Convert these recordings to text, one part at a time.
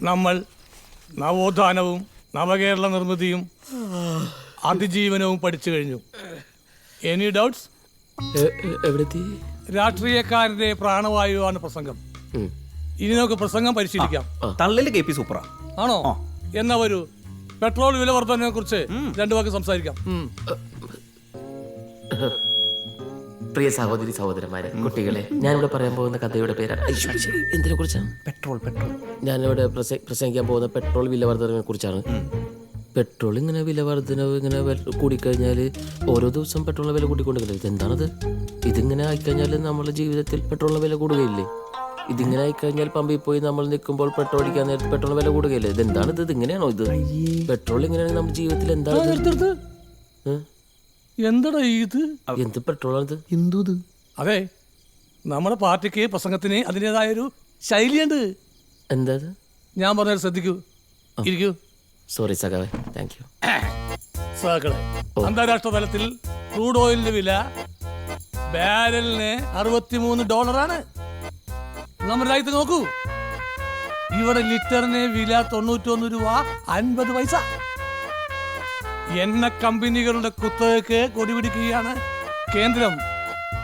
നമ്മൾ നവോത്ഥാനവും നവകേരള നിർമ്മിതിയും അതിജീവനവും പഠിച്ചു കഴിഞ്ഞു. എനി ഡൗട്ട്സ് രാഷ്ട്രീയക്കാരന്റെ പ്രാണവായുവാണ് പ്രസംഗം. ഇനി നമുക്ക് പ്രസംഗം പരിശീലിക്കാം. തള്ളിൽ കെ പി സൂപ്പറാ ആണോ? എന്നാ വരൂ പെട്രോൾ വില വർധനയെ കുറിച്ച് രണ്ടു വാക്ക് സംസാരിക്കാം. പ്രിയ സഹോദരി സഹോദരന്മാരെ കുട്ടികളെ ഞാനിവിടെ പറയാൻ പോകുന്ന കഥയുടെ പേരാണ്. എന്തിനെ കുറിച്ചാണ് പെട്രോൾ പെട്രോൾ. ഞാനിവിടെ പ്രസ- പ്രസംഗിക്കാൻ പോകുന്ന പെട്രോൾ വില വർധനവിനെ കുറിച്ചാണ് പെട്രോൾ ഇങ്ങനെ വില വർധനവ് ഇങ്ങനെ കൂടിക്കഴിഞ്ഞാൽ ഓരോ ദിവസം പെട്രോളിന് വില കൂടിക്കൊണ്ടിരിക്കുന്നത് ഇതെന്താണത്? ഇതിങ്ങനെ ആയിക്കഴിഞ്ഞാൽ നമ്മുടെ ജീവിതത്തിൽ പെട്രോളിന് വില കൂടുകയില്ലേ? ഇതിങ്ങനെ ആയിക്കഴിഞ്ഞാൽ പമ്പിൽ പോയി നമ്മൾ നിൽക്കുമ്പോൾ പെട്രോൾ അടിക്കാൻ നേരത്തെ പെട്രോളിന് വില കൂടുകയില്ലേ? ഇതെന്താണിത്? ഇത് ഇങ്ങനെയാണോ ഇത്? പെട്രോൾ ഇങ്ങനെയാണെങ്കിൽ നമ്മുടെ ജീവിതത്തിൽ എന്താണ് എന്തടാ ഇത്? എന്ത് പെട്രോളാണിത് എന്തു അതെ നമ്മുടെ പാർട്ടിക്ക് പ്രസംഗത്തിന് അതിന്റെതായൊരു ശൈലിയുണ്ട്. എന്താ ഇത് ഞാൻ പറഞ്ഞാൽ ശ്രദ്ധിക്കൂ. ഇരിക്കൂ. സോറി സഖാവേ. താങ്ക് യു സഖാക്കളെ അന്താരാഷ്ട്ര തലത്തിൽ ക്രൂഡ് ഓയിലിന്റെ വില ബാരലിന് അറുപത്തിമൂന്ന് ഡോളറാണ്. നമ്മുടെ രാജ്യത്ത് നോക്കൂ. ഇവിടെ ലിറ്ററിന് വില തൊണ്ണൂറ്റൊന്ന് രൂപ അൻപത് പൈസ. എണ്ണ കമ്പനികളുടെ കുത്തകക്ക് കൊടിപിടിക്കുകയാണ്. കേന്ദ്രം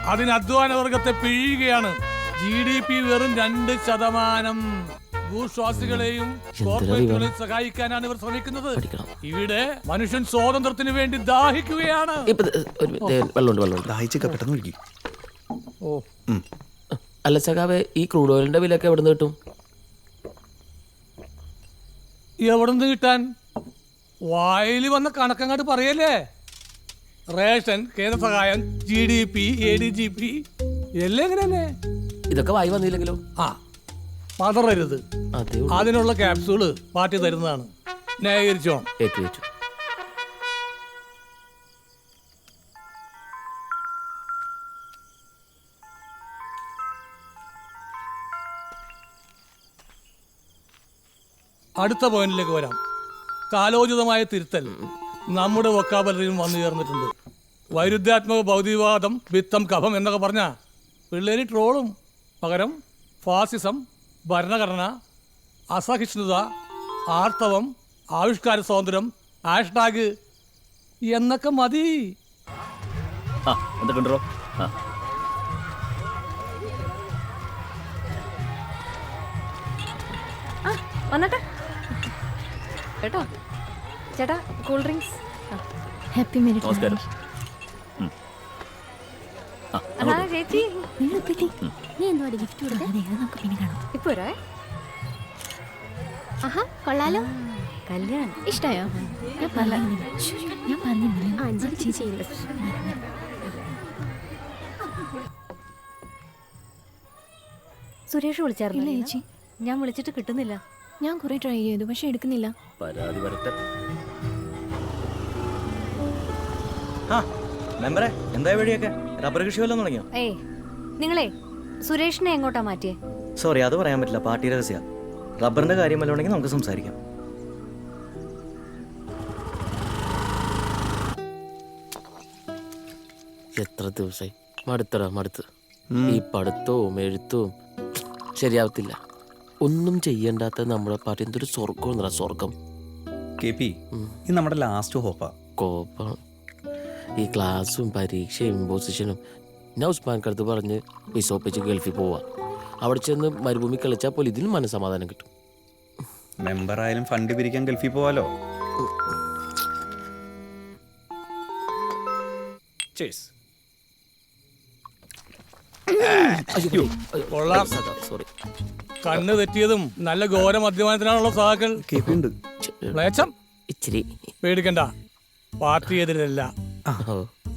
അതിന് അധ്വാന വർഗത്തെ പിഴിയുകയാണ്. ജി ഡി പി വെറും രണ്ട് ശതമാനം. ഭൂശ്വാസികളെയും കോർപ്പറേറ്റുകളെയും സഹായിക്കാനാണ് ഇവർ ശ്രമിക്കുന്നത്. ഇവിടെ മനുഷ്യൻ സ്വാതന്ത്ര്യത്തിന് വേണ്ടി ദാഹിക്കുകയാണ്. ഓ. അല്ല സഖാവേ ഈ ക്രൂഡ് ഓയിലിന്റെ വിലയൊക്കെ എവിടെ നിന്ന് കിട്ടും? എവിടെ നിന്ന് കിട്ടാൻ? വായിൽ വന്ന കണക്കങ്ങാട്ട് പറയല്ലേ? റേഷൻ കേന്ദ്ര സഹായം G D P A D G P എല്ലാം എങ്ങനെയല്ലേ? ഇതൊക്കെ വായി വന്നില്ലെങ്കിലോ? ആ പതറരുത്. അതെ അതിനുള്ള ക്യാപ്സൂൾ പാർട്ടി തരുന്നതാണ്. ന്യായീകരിച്ചോ? ഏറ്റു ഏറ്റു അടുത്ത പോയിന്റിലേക്ക് വരാം. കാലോചിതമായ തിരുത്തൽ നമ്മുടെ വൊക്കാബലറിയും വന്നു ചേർന്നിട്ടുണ്ട്. വൈരുദ്ധ്യാത്മക ഭൗതികവാദം വിത്തം കഫം എന്നൊക്കെ പറഞ്ഞ പിള്ളേര് ട്രോളും. പകരം ഫാസിസം ഭരണഘടന അസഹിഷ്ണുത ആർത്തവം ആവിഷ്കാര സ്വാതന്ത്ര്യം ഹാഷ്ടാഗ് എന്നൊക്കെ മതി. വന്നട്ടെ. കേട്ടോ? ചേട്ടാ കൂൾ ഡ്രിങ്ക്സ് ഹാപ്പി മെരിറ്റ് നമസ്കാരം. അതാ ചേച്ചി? നിങ്ങൾ നീ ഗിഫ്റ്റ് കൊടുത്തേ? അതെ അത് നമുക്ക് പിന്നെ കാണാം. ഇപ്പൊ വരേ ആഹാ കൊള്ളാലോ. കല്യാണം. ഇഷ്ടായോ? ഞാൻ പറഞ്ഞില്ലേ? ശ്ശോ, ഞാൻ പറഞ്ഞില്ലേ? അത് ചേച്ചി. സുരേഷ് ഇല്ല വിളിച്ചായിരുന്നു ചേച്ചി. ഞാൻ വിളിച്ചിട്ട് കിട്ടുന്നില്ല. ഞാൻ കുറെ ട്രൈ ചെയ്തു പക്ഷെ എടുക്കുന്നില്ല. പരാതി വരട്ടെ. ആ മെമ്പറെ എന്താ വഴിയൊക്കെ? റബ്ബർ കൃഷി വല്ലതും തുടങ്ങിയോ? ഏയ് നിങ്ങളെ സുരേഷിനെ എങ്ങോട്ടാ മാറ്റിയേ? സോറി അത് പറയാൻ പറ്റില്ല പാർട്ടി രഹസ്യ. റബ്ബറിന്റെ കാര്യം വല്ല ഉണ്ടെങ്കിൽ നമുക്ക് സംസാരിക്കാം. എത്ര ദിവസമായി മടുത്തടാ മടുത്ത്. ഈ പഠിത്തവും എഴുത്തവും ശരിയാവത്തില്ല. ഒന്നും ചെയ്യണ്ടാത്ത നമ്മുടെ പാർട്ടി എന്തൊരു സ്വർഗം സ്വർഗം കെ പി ഇത് നമ്മുടെ ലാസ്റ്റ് ഹോപ്പാ. കോപ്പം ഈ ക്ലാസ്സും പരീക്ഷയും ഇമ്പോസിഷനും ഞാൻ ഉസ്മാൻ അടുത്ത് പറഞ്ഞ് വിസോപ്പിച്ച് ഗൾഫിൽ പോവാ. അവിടെ ചെന്ന് മരുഭൂമി കളിച്ചാൽ പോലും ഇതിനും മനസ്സമാധാനം കിട്ടും. മെമ്പർ ആയാലും ഫണ്ട് പിരിക്കാൻ ഗൾഫിൽ പോവാലോ? കൊള്ളാം. സോറി കണ്ണ് തെറ്റിയതും നല്ല ഘോര മദ്യപാനത്തിനാണുള്ള സഹാക്കൾ. ഇച്ചിരി. പേടിക്കണ്ട. പാർട്ടി എതിരല്ല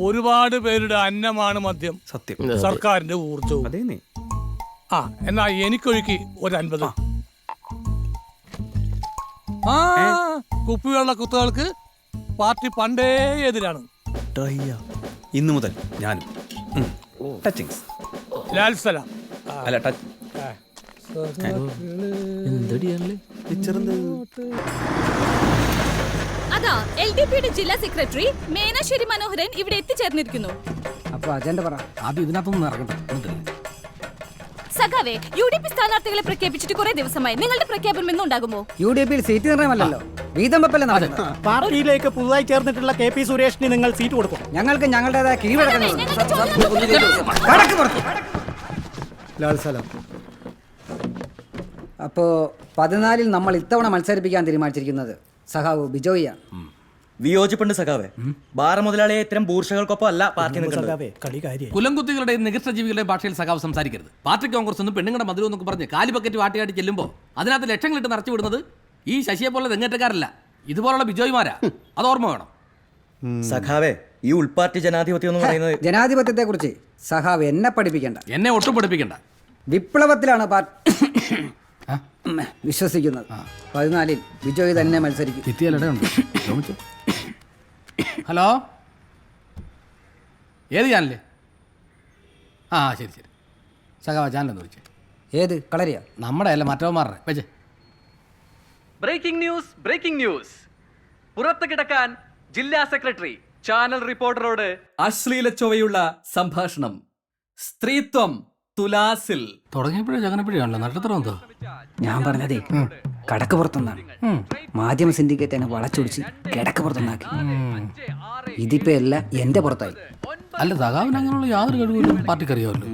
ഒരുപാട് പേരുടെ അന്നമാണ് മദ്യം. സത്യം. സർക്കാരിന്റെ ഊർജവും അതേ നീ ആ എന്നാ എനിക്കൊഴുക്കി ഒരു അൻപത് ആ കുപ്പിവെള്ള കുത്തുകൾക്ക് പാർട്ടി പണ്ടേ എതിരാണ്. ഇന്നു മുതൽ ഞാനും. ടച്ചിങ്സ്. ലാൽ സലാം അല്ല ടച്ച്. അതാ എൽ ഡി പിയുടെ ജില്ലാ സെക്രട്ടറി മേനാശ്ശേരി മനോഹരൻ ഇവിടെ എത്തിച്ചേർന്നിരിക്കുന്നു. അപ്പൊ അജണ്ട പറ. ആദ്യം ഇതിനകത്തൊന്നും എന്നിട്ട് സഖാവേ യു ഡി പി സ്ഥാനാർത്ഥികളെ പ്രഖ്യാപിച്ചിട്ട് കുറെ ദിവസമായി. നിങ്ങളുടെ പ്രഖ്യാപനം എന്നുണ്ടാകുമോ യു ഡി പിയിൽ സീറ്റ് നിർണയമല്ലല്ലോ വീതം വെപ്പല്ലേ നടക്കുന്നത്? പാർട്ടിയിലേക്ക് പുതുതായി ചേർന്നിട്ടുള്ള കെ പി സുരേഷിന് നിങ്ങൾ സീറ്റ് കൊടുക്കും. ഞങ്ങൾക്ക് ഞങ്ങളുടേതായ കീഴടക്കണം അപ്പോ പതിനാലിൽ നമ്മൾ ഇത്തവണ മത്സരിപ്പിക്കാൻ തീരുമാനിച്ചിരിക്കുന്നത് സഹാവ് ബിജോയിയാണ് വിയോജിപ്പുണ്ട് സഖാവേ. ബാർ മുതലാളിയെ ഇത്തരം ബൂർഷകൾക്കൊപ്പം അല്ല പാർട്ടി നിൽക്കുന്നത്. കളി കാര്യം. കുലംകുത്തികളുടെയും നികൃഷ്ടജീവികളുടെയും ഭാഷയിൽ സഖാവ് സംസാരിക്കരുത്. പാർട്ടി കോൺഗ്രസ് ഒന്നും പെണ്ണുങ്ങളുടെ മധുരം എന്നൊക്കെ പറഞ്ഞ് കാലി ബക്കറ്റ് വാട്ടിയാട്ടി ചെല്ലുമ്പോൾ അതിനകത്ത് ലക്ഷങ്ങളിട്ട് നിറച്ചു വിടുന്നത് ഈ ശശിയെ പോലെ തെങ്ങേറ്റക്കാരല്ല. ഇതുപോലുള്ള ബിജോയ്മാരാ. അത് ഓർമ്മ വേണം. സഖാവേ ഈ ഉൾപാർട്ടി ജനാധിപത്യം എന്ന് പറയുന്നത് ജനാധിപത്യത്തെ കുറിച്ച് സഖാവ് എന്നെ പഠിപ്പിക്കണ്ട. എന്നെ ഒട്ടും പഠിപ്പിക്കണ്ട. വിപ്ലവത്തിലാണ് പാർട്ടി വിശ്വസിക്കുന്നത്. പതിനാലിൽ ബിജോയ് തന്നെ മത്സരിക്കും. ഹലോ? ഏത് ചാനലേ? ആ ശരി ശരി. സഖാവ ചാനലൊന്ന് വിളിച്ചേ. ഏത്? കളരിയ? നമ്മുടെ അല്ല മറ്റവന്മാരുടെ. വെച്ചേ. Breaking news breaking news. പുറത്ത് കിടക്കാൻ ജില്ലാ സെക്രട്ടറി ചാനൽ റിപ്പോർട്ടറോട് അശ്ലീല ചൊവ്വയുള്ള സംഭാഷണം. സ്ത്രീത്വം. തുലാസിൽ. തുടങ്ങിയപ്പോഴേ ചങ്ങനപ്പോഴാണല്ലോ നക്ഷത്രം എന്തോ? ഞാൻ പറഞ്ഞതേ കടക്ക് പുറത്തുനിന്നാണ് മാധ്യമ സിൻഡിക്കേറ്റ് എന്നെ വളച്ചൊടിച്ച് കിടക്ക് പുറത്തുനിന്നാക്കി ഇതിപ്പോ എല്ലാം എന്റെ പുറത്തായി. അല്ല സഖാവിന് അങ്ങനെയുള്ള യാതൊരു കഴിവില്ല പാർട്ടിക്ക് അറിയാമല്ലോ.